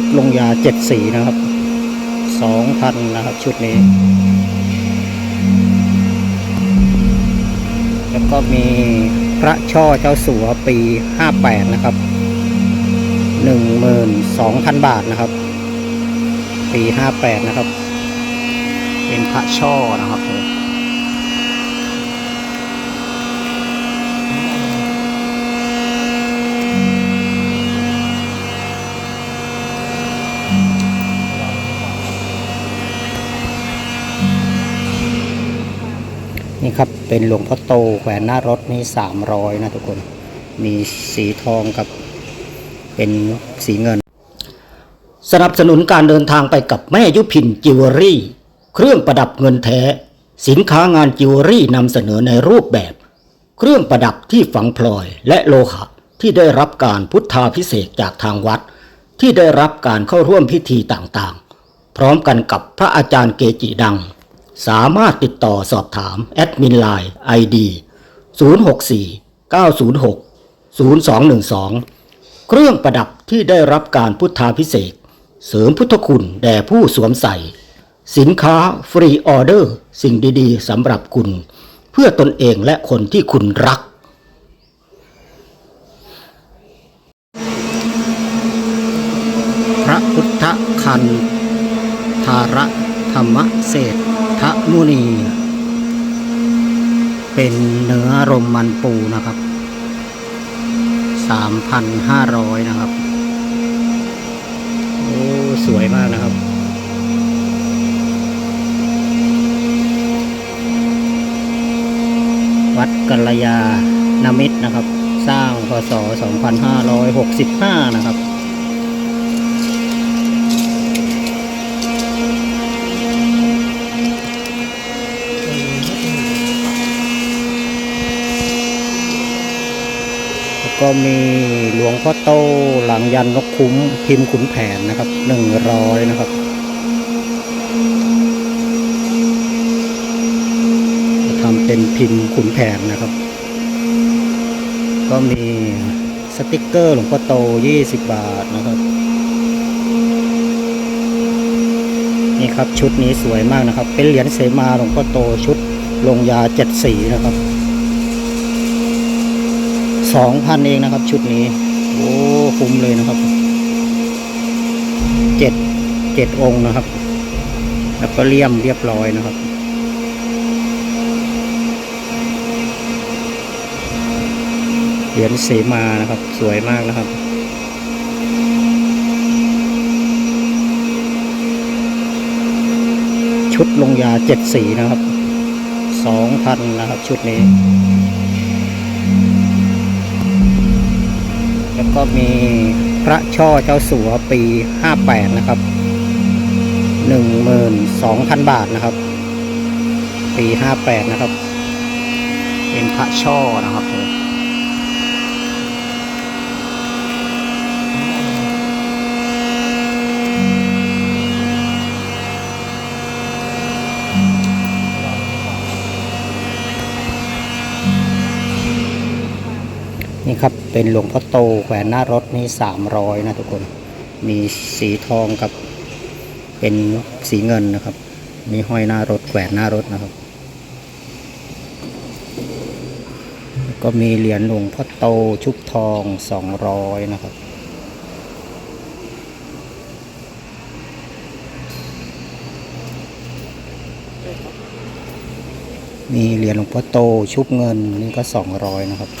ชุดลงยาเจ็ดสีนะครับสองพันนะครับชุดนี้ แล้วก็มีพระช่อเจ้าสัวปีห้าแปดนะครับหนึ่งหมื่นสองพันบาทนะครับ ปีห้าแปดนะครับ เป็นพระช่อนะครับผม นี่ครับเป็นหลวงพ่อโตแขวนหน้ารถนี่สามร้อยนะทุกคน มีสีทองกับเป็นสีเงิน สนับสนุนการเดินทางไปกับแม่ยุพินจิวเวลรี่ เครื่องประดับเงินแท้ สินค้างานจิวเวลรี่นำเสนอในรูปแบบ เครื่องประดับที่ฝังพลอยและโลหะที่ได้รับการพุทธาพิเศษจากทางวัด ที่ได้รับการเข้าร่วมพิธีต่างๆ พร้อมกันกับพระอาจารย์เกจิดัง สามารถติดต่อสอบถามแอดมินไลน์ ID 064 906 0212 เครื่องประดับที่ได้รับการพุทธาพิเศษ เสริมพุทธคุณแด่ผู้สวมใส่ สินค้าฟรีออเดอร์ สิ่งดีๆสำหรับคุณ เพื่อตนเองและคนที่คุณรัก พระพุทธคันธาระธรรมเศร ษฐมุนี เป็นเนื้อรมมันปูนะครับ 3,500 นะครับ โอ้ สวยมากนะครับ วัดกัลยาณมิตรนะครับ สร้างพศ 2565 นะครับ ก็มีหลวงพ่อโตหลังยันนกคุ้มพิมพ์ขุนแผนนะครับหนึ่งร้อยนะครับทำเป็นพิมพ์ขุนแผนนะครับ ก็มีสติกเกอร์หลวงพ่อโต20บาทนะครับนี่ครับชุดนี้สวยมากนะครับ เป็นเหรียญเสมาหลวงพ่อโตชุดลงยาเจ็ดสีนะครับ สองพันเองนะครับ ชุดนี้ โอ้คุ้มเลยนะครับเจ็ดเจ็ดองค์นะครับ แล้วก็เลี่ยมเรียบร้อยนะครับเหรียญเสมานะครับ สวยมากนะครับชุดลงยาเจ็ดสีนะครับสองพันนะครับ ชุดนี้ ก็มีพระช่อเจ้าสัวปี 58 นะครับ 12,000 บาทนะครับ ปี 58 นะครับ เป็นพระช่อนะครับ ครับ เป็นหลวงพ่อโตแขวนหน้ารถนี่300นะทุกคน มีสีทองกับเป็นสีเงินนะครับ มีห้อยหน้ารถแขวนหน้ารถนะครับ ก็มีเหรียญหลวงพ่อโตชุบทอง200นะครับมีเหรียญหลวงพ่อโตชุบเงินนี่ก็ 200 นะครับ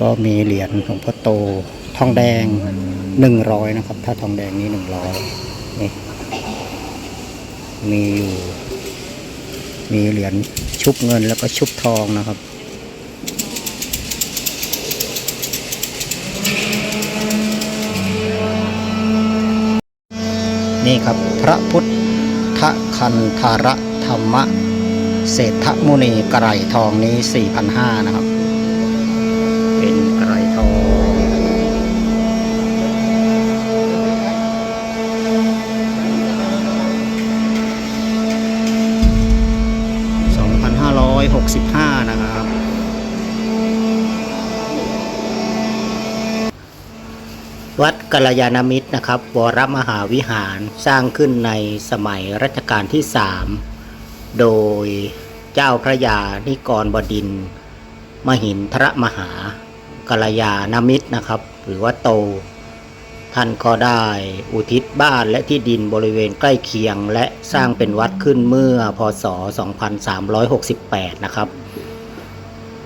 ก็มีเหรียญหลวงพ่อโตทองแดง100นะครับ ถ้าทองแดงนี้100นี่มีอยู่ มีเหรียญชุบเงินแล้วก็ชุบทองนะครับนี่ครับพระพุทธคันธารธรรมเศรษฐมุนีกระไรทองนี้ 4,500 นะครับ 65 นะครับ วัดกัลยาณมิตรนะครับ วรมหาวิหารสร้างขึ้นในสมัยรัชกาลที่ 3 โดยเจ้าพระยานิกรบดิน มหินทรมหากัลยาณมิตรนะครับ หรือว่าโต ท่านก็ได้อุทิศบ้านและที่ดินบริเวณใกล้เคียง และสร้างเป็นวัดขึ้นเมื่อพศ 2368 นะครับ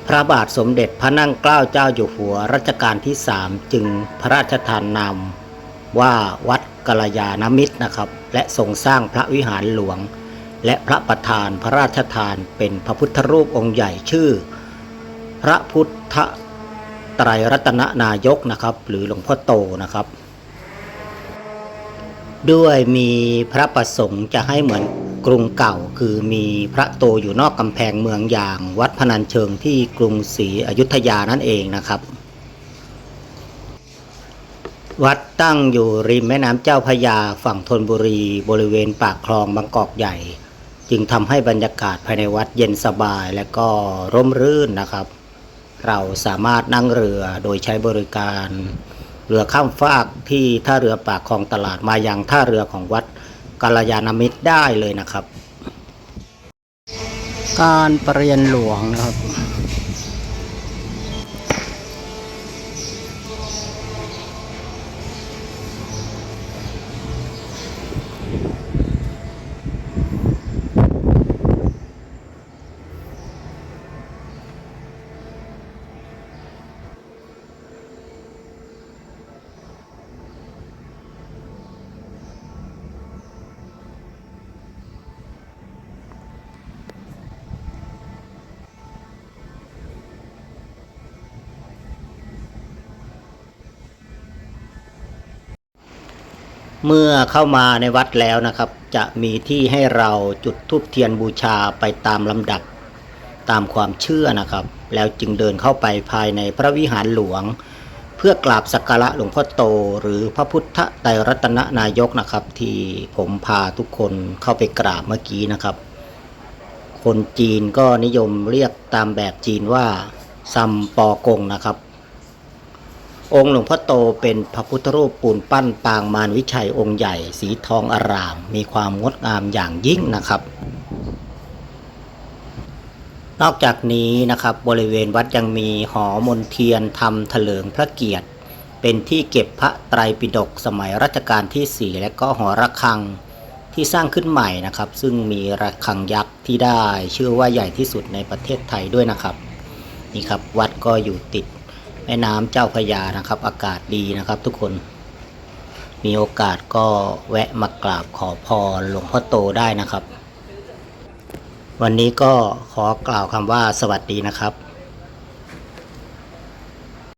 พระบาทสมเด็จพระนั่งเกล้าเจ้าอยู่หัวรัชกาลที่ 3 จึงพระราชทานนามว่าวัดกัลยาณมิตรนะครับ และทรงสร้างพระวิหารหลวง และพระประธานพระราชทานเป็นพระพุทธรูปองค์ใหญ่ชื่อ พระพุทธไตรรัตนนายกนะครับ หรือหลวงพ่อโตนะครับ ด้วยมีพระประสงค์จะให้เหมือนกรุงเก่า คือมีพระโตอยู่นอกกำแพงเมืองอย่างวัดพนัญเชิงที่กรุงศรีอยุธยานั่นเองนะครับ วัดตั้งอยู่ริมแม่น้ำเจ้าพระยาฝั่งธนบุรีบริเวณปากคลองบางกอกใหญ่ จึงทำให้บรรยากาศภายในวัดเย็นสบายและก็ร่มรื่นนะครับ เราสามารถนั่งเรือโดยใช้บริการ เรือข้ามฟากที่ท่าเรือปากคลองตลาดมายังท่าเรือของวัดกาลยานามิตรได้เลยนะครับ การประเรียนหลวงนะครับ เมื่อเข้ามาในวัดแล้วนะครับ จะมีที่ให้เราจุดธูปเทียนบูชาไปตามลำดับ ตามความเชื่อนะครับ แล้วจึงเดินเข้าไปภายในพระวิหารหลวง เพื่อกราบสักการะหลวงพ่อโต หรือพระพุทธไตรรัตนนายกนะครับ ที่ผมพาทุกคนเข้าไปกราบเมื่อกี้นะครับ คนจีนก็นิยมเรียกตามแบบจีนว่าซัมปอกงนะครับ องค์หลวงพ่อโตเป็นพระพุทธรูปปูนปั้นปางมารวิชัยองค์ใหญ่ สีทองอาราม มีความงดงามอย่างยิ่งนะครับ นอกจากนี้นะครับบริเวณวัดยังมีหอมนเทียนทำเถลิงพระเกียรติ เป็นที่เก็บพระไตรปิฎกสมัยรัชกาลที่ 4 และก็หอระฆังที่สร้างขึ้นใหม่นะครับ ซึ่งมีระฆังยักษ์ที่ได้ ชื่อว่าใหญ่ที่สุดในประเทศไทยด้วยนะครับนี่ครับวัดก็อยู่ติด แม่น้ำเจ้าพยานะครับ อากาศดีนะครับทุกคนมีโอกาสก็แวะมากราบขอพรหลวงพ่อโตได้นะครับ วันนี้ก็ขอกล่าวคำว่าสวัสดีนะครับ